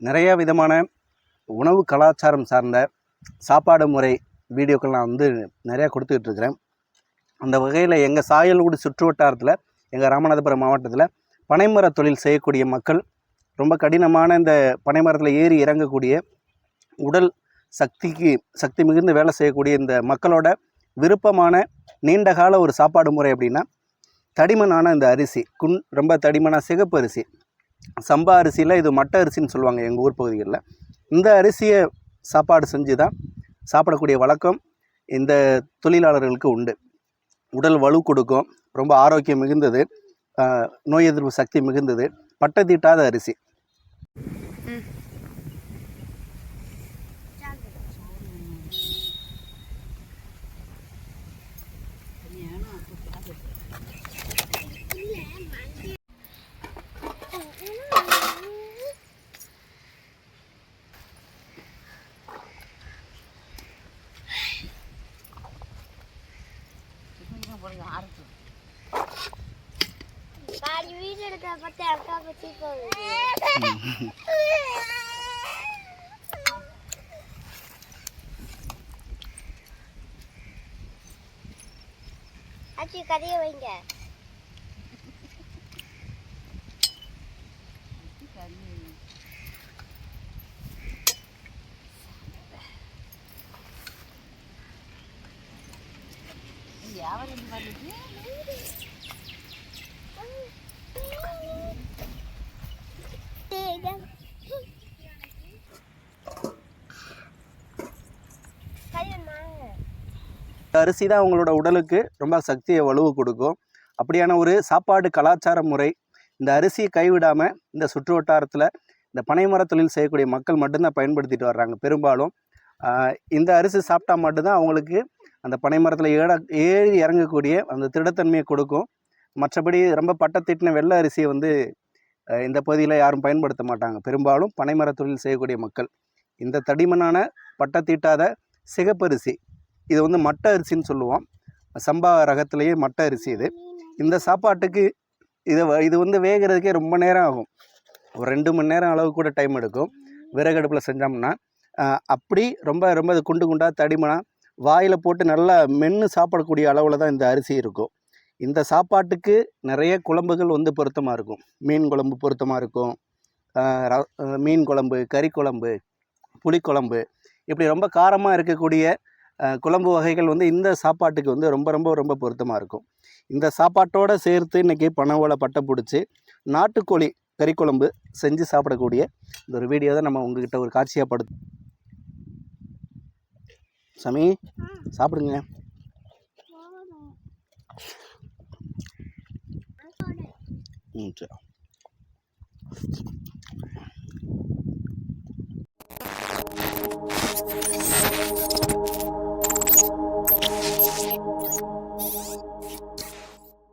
நிறைய விதமான உணவு கலாச்சாரம் சார்ந்த சாப்பாடு முறை வீடியோக்கள் நான் வந்து நிறையா கொடுத்துக்கிட்டுருக்கிறேன். அந்த வகையில் எங்கள் சாயல்குடி சுற்று வட்டாரத்தில் எங்கள் ராமநாதபுரம் மாவட்டத்தில் பனைமர தொழில் செய்யக்கூடிய மக்கள் ரொம்ப கடினமான இந்த பனைமரத்தில் ஏறி இறங்கக்கூடிய உடல் சக்திக்கு சக்தி மிகுந்து வேலை செய்யக்கூடிய இந்த மக்களோட விருப்பமான நீண்டகால ஒரு சாப்பாடு முறை அப்படின்னா தடிமனான இந்த அரிசி குன் ரொம்ப தடிமனாக சிகப்பு அரிசி. சம்பா அரிசியில் இது மட்டை அரிசின்னு சொல்லுவாங்க எங்கள் ஊர் பகுதிகளில். இந்த அரிசியை சாப்பாடு செஞ்சு தான் சாப்பிடக்கூடிய வழக்கம் இந்த தொழிலாளர்களுக்கு உண்டு. உடல் வலு கொடுக்கும் ரொம்ப ஆரோக்கியம் மிகுந்தது நோய் எதிர்ப்பு சக்தி மிகுந்தது பட்டை தீட்டாத அரிசி. பாதி வீடு எடுக்க பார்த்து அக்கா பத்தி போகுது. கதையை வைங்க. இந்த அரிசி தான் அவங்களோட உடலுக்கு ரொம்ப சக்தியை வலுவு கொடுக்கும். அப்படியான ஒரு சாப்பாடு கலாச்சார முறை இந்த அரிசியை கைவிடாமல் இந்த சுற்று வட்டாரத்தில் இந்த பனைமர தொழில் செய்யக்கூடிய மக்கள் மட்டும்தான் பயன்படுத்திட்டு வர்றாங்க. பெரும்பாலும் இந்த அரிசி சாப்பிட்டா மட்டும்தான் அவங்களுக்கு அந்த பனைமரத்தில் ஏட ஏறி இறங்கக்கூடிய அந்த திடத்தன்மையை கொடுக்கும். மற்றபடி ரொம்ப பட்டத்திட்டின வெள்ளை அரிசியை வந்து இந்த பகுதியில் யாரும் பயன்படுத்த மாட்டாங்க. பெரும்பாலும் பனைமர தொழில் செய்யக்கூடிய மக்கள். இந்த தடிமனான பட்டத்தீட்டாத சிகப்பரிசி இது வந்து மட்டை அரிசின்னு சொல்லுவோம். சம்பா ரகத்திலேயே மட்டை அரிசி இது. இந்த சாப்பாட்டுக்கு இதை வ- இது வந்து வேகிறதுக்கே ரொம்ப நேரம் ஆகும். ஒரு ரெண்டு மணி நேரம் அளவு கூட டைம் எடுக்கும். விறகடுப்பில் செஞ்சோம்னா அப்படி ரொம்ப ரொம்ப குண்டு குண்டாக தடிமனாக வாயில் போட்டு நல்லா மென்று சாப்பிடக்கூடிய அளவில் தான் இந்த அரிசி இருக்கும். இந்த சாப்பாட்டுக்கு நிறைய குழம்புகள் வந்து பொருத்தமாக இருக்கும். மீன் குழம்பு பொருத்தமாக இருக்கும். ர- மீன் குழம்பு கறி குழம்பு புளிக்குழம்பு இப்படி ரொம்ப காரமாக இருக்கக்கூடிய குழம்பு வகைகள் வந்து இந்த சாப்பாட்டுக்கு வந்து ரொம்ப ரொம்ப ரொம்ப பொருத்தமாக இருக்கும். இந்த சாப்பாட்டோடு சேர்த்து இன்றைக்கி பனவோலை பட்டை பிடிச்சி நாட்டுக்கோழி கறி குழம்பு செஞ்சு சாப்பிடக்கூடிய இந்த ஒரு வீடியோ தான் நம்ம உங்ககிட்ட ஒரு காட்சியாக படுத்து சாமி சாப்பிடுங்க. ம் சரி.